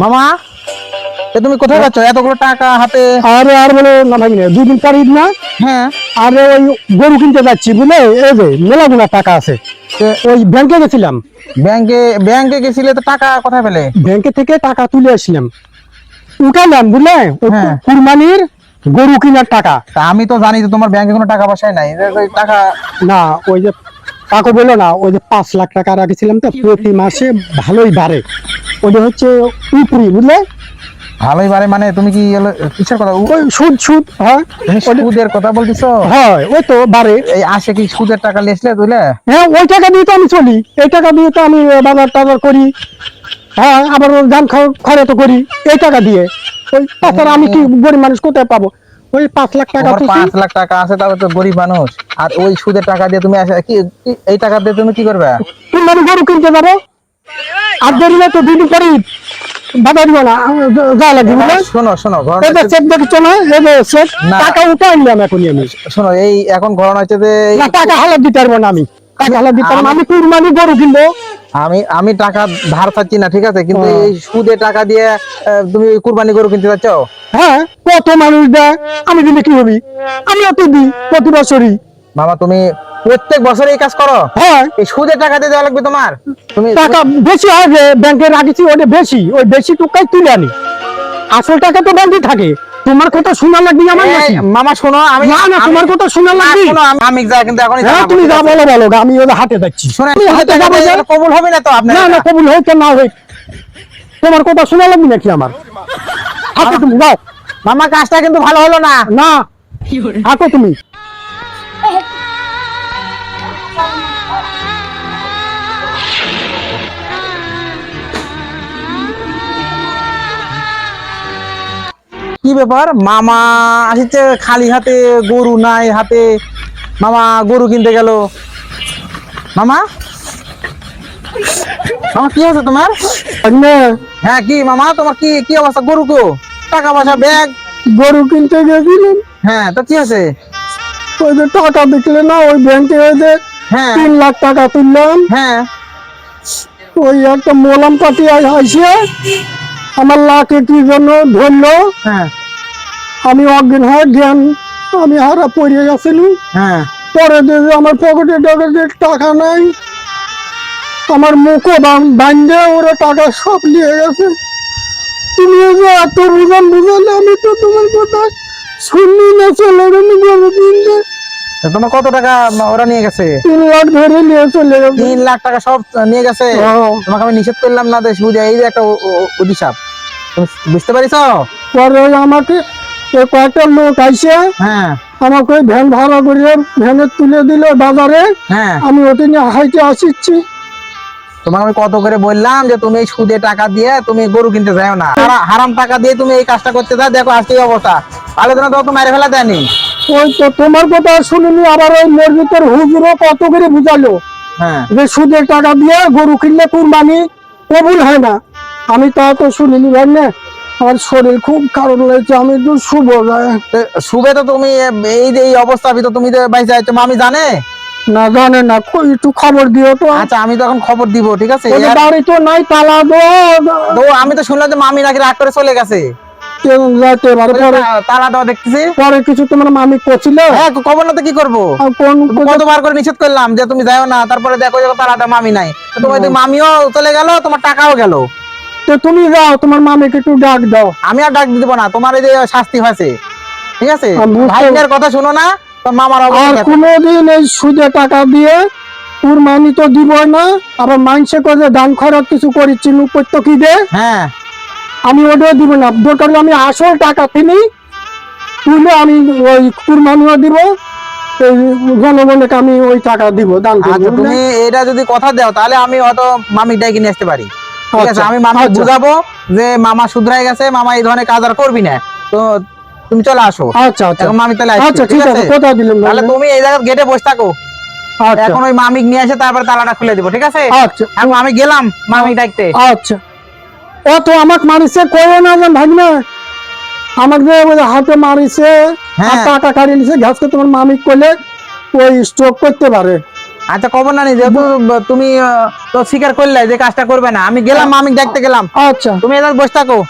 মামা এ তুমি কোথায় যাচ্ছ? এতগুলো টাকা হাতে? আরে আর বলে না ভাই না দুদিন পর ঈদ না? হ্যাঁ। আরে ওই গরু কিনতে যাচ্ছি বুঝলে? এই যে মেলাগুলা টাকা আছে। ওই ব্যাংকে গেছিলাম। ব্যাংকে ব্যাংকে গেছিলে তো টাকা কোথায় পেলে? ব্যাংকে থেকে টাকা তুলে আসলাম উঠালাম বুঝলে? হ্যাঁ। কুরবানির গরু কিনার টাকা। তা আমি তো জানি যে তোমার ব্যাংকে কোনো টাকা পয়সায় নাই। টাকা না ওই যে কাকু বলল না ওই যে পাঁচ লাখ টাকা রাখেছিলাম তো প্রতি মাসে ভালোই বাড়ে। ওটা হচ্ছে উপরি বুঝলে? ভালোই বাড়ে মানে তুমি কি কিসের কথা? ওই সুদ সুদ হয়। সুদের কথা বলতেছো? হয় ওই তো বাড়ে। এই আসে কি সুদের টাকা লেসলে তুইলে? হ্যাঁ ওই টাকা দিয়ে তো আমি চলি। এই টাকা দিয়ে তো আমি বাজার টাজার করি। হ্যাঁ আবার দাম খরচ তো করি। এই টাকা দিয়ে। ওই তাছাড়া আমি কি গরিব মানুষ কোথায় পাবো? ওই পাঁচ লাখ টাকা পাঁচ লাখ টাকা আছে তাহলে তো গরিব মানুষ। আর ওই সুদের টাকা দিয়ে তুমি কি এই টাকা দিয়ে তুমি কি করবে? তুমি মানে গরু কিনতে যাব আর দেরি না তো পরে ঈদ। বাধা না। যা লাগবে বুঝলে? শোনো শোনো চেক না? এই চেক টাকা এখনই আমি। শোনো এই এখন ঘটনা হচ্ছে যে টাকা হালাত দিতে পারব না আমি। টাকা হালাত দিতে পারব। আমি কুরবানি গরু কিনবো। আমি আমি টাকা ধার চাচ্ছি না ঠিক আছে? কিন্তু এই সুদে টাকা দিয়ে তুমি কুরবানি গরু কিনতে চাচ্ছ হ্যাঁ কত মানুষ দেয়? আমি দিলে কি হবি? আমি তো দিই প্রতি বছরই। মামা তুমি প্রত্যেক বছর এই কাজ করো? হ্যাঁ। এই সুদে টাকা দিয়ে দেওয়া লাগবে তোমার? তুমি টাকা বেশি হয় ব্যাংকে রাখেছি ওটা বেশি। ওই বেশি টুকাই তুলে আনি। আসল টাকা তো ব্যাংকে থাকে। তোমার কথা শোনা লাগবে আমার মামা শোনো আমি না না আমি- তোমার কথা শোনা না, লাগবে। শোনো, আমি- আমি যা কিন্তু এখন হ্যাঁ তুমি যা বলো বলো আমি ওদের হাতে যাচ্ছি সুদে হাতে যাব কবুল হবে না তো আপনার না না? কবুল হোক না হোক। তোমার কথা শোনা লাগবে নাকি আমার? হাতে তুমি যাও। মামা কাজটা কিন্তু ভালো হলো না। না হাঁটো তুমি। কি ব্যাপার? মামা আসছে খালি হাতে গরু নাই হাতে। মামা গরু কিনতে গেল। মামা? মামা কি হয়েছে তোমার? হ্যাঁ কি মামা তোমার কি কি অবস্থা? গরু কো? টাকা পয়সা ব্যাগ? গরু কিনতে গেছিলাম। হ্যাঁ তো কি আছে ওই যে টাকা দেখলে না ওই ব্যাংকে ওই যে হ্যাঁ। তিন লাখ টাকা তুললাম। হ্যাঁ। ওই একটা মোলাম পাতি আসে আমার লাখে কি জন্য ধরলো। হ্যাঁ। আমি অজ্ঞান হয় জ্ঞান। আমি হারা পড়ে গেছিলাম হ্যাঁ। পরে দেখি আমার পকেটে টকেটে টাকা নাই। আমার মুখও বান্ধে ওরা টাকা সব নিয়ে গেছে। তুমি যে এত বুঝান বুঝালে আমি তো তোমার কথা শুনি না চলে গেলি তোমার কত টাকা ওরা নিয়ে গেছে? তিন লাখ ধরে নিয়ে চলে গেছে। তিন লাখ টাকা সব নিয়ে গেছে? তোমাকে আমি নিষেধ করলাম না দেশ বুঝে এই যে একটা অভিশাপ। তুমি বুঝতে পারিস পরে আমাকে কয়েকটা লোক আইসে হ্যাঁ। আমাকে ভ্যান ভাড়া করে ভ্যানে তুলে দিল বাজারে। হ্যাঁ। আমি ওটা নিয়ে হাইটে আসিচ্ছি। তোমাকে আমি কত করে বললাম যে তুমি সুদে টাকা দিয়ে তুমি গরু কিনতে যাও না। হারাম টাকা দিয়ে তুমি এই কাজটা করতে যাও দেখো আজকে অবস্থা। তো মেরে ফেলা দেয়নি? ওই তো তোমার কথা শুনিনি আবার ওই মসজিদের হুজুরও কত করে বুঝালো? হ্যাঁ। যে সুদের টাকা দিয়ে গরু কিনলে কুরবানি কবুল হয় না। আমি তা তো শুনিনি ভাই না আমার শরীর খুব খারাপ লাগছে আমি একটু শুভ যায় তো শুবে তো তুমি এই যে এই অবস্থা ভিতর তুমি বাইসে আছো মামি জানে? না জানে না একটু খবর দিও তো। আচ্ছা আমি তখন খবর দিব ঠিক আছে? বাড়ি তো নাই তালা দো তো আমি তো শুনলাম যে মামি নাকি রাগ করে চলে গেছে। কেউ যাইতে পারে পরে? তা- তালা দেওয়া দেখতেছি। পরে কিছু তোমার মামি করছিল? হ্যাঁ খবর না তো কি করব? আর কতবার করে নিষেধ করলাম যে তুমি যাও না তারপরে দেখো তালাটা মামি নাই। তোমার মামিও চলে গেল তোমার টাকাও গেল। তো তুমি যাও তোমার মামিকে একটু ডাক দাও। আমি আর ডাক দিতে না তোমার এই যে শাস্তি হয়েছে। ঠিক আছে? ভাইনের কথা শোনো না তো মামার আর। কোনোদিন এই সুদে টাকা দিয়ে কুরবানি তো দিব না আবার মাংসে করে দান খরচ কিছু করেছি উপত্য কি দে? হ্যাঁ। আমি ওটাও দিব না। দরকার আমি আসল টাকা কিনি তুলে আমি ওই কুরবানিও দিব জনগণকে আমি ওই টাকা দিব দান আচ্ছা তুমি এটা যদি কথা দাও তাহলে আমি হয়তো মামি ডাইকে নিয়ে আসতে পারি। ঠিক আছে আচ্ছা, আমি মামি আচ্ছা। বুঝাবো যে মামা শুধরাই গেছে মামা এই ধরনের কাজ আর করবি না। তো তুমি চলে আসো। আচ্ছা আচ্ছা। এখন মামি তাহলে আচ্ছা ঠিক আছে? কথা দিলাম তাহলে তুমি এই জায়গায় গেটে বসে থাকো। আচ্ছা। এখন ওই মামিক নিয়ে আসে তারপরে তালাটা খুলে দিব ঠিক আছে? আচ্ছা। এখন আমি গেলাম মামিক ডাকতে আচ্ছা। ও তো আমাকে মারিছে কইও না জান ভাই না আমাকে যে হাতে মারিছে আর হ্যাঁ। টাকা কাড়িয়ে নিছে ঘাসকে তোমার মামিক করলে ওই স্ট্রোক করতে পারে। আচ্ছা কবর না নি যেহেতু তুমি তো স্বীকার করলে যে কাজটা করবে না। আমি গেলাম আমি দেখতে গেলাম। আচ্ছা। তুমি এবার বসে থাকো।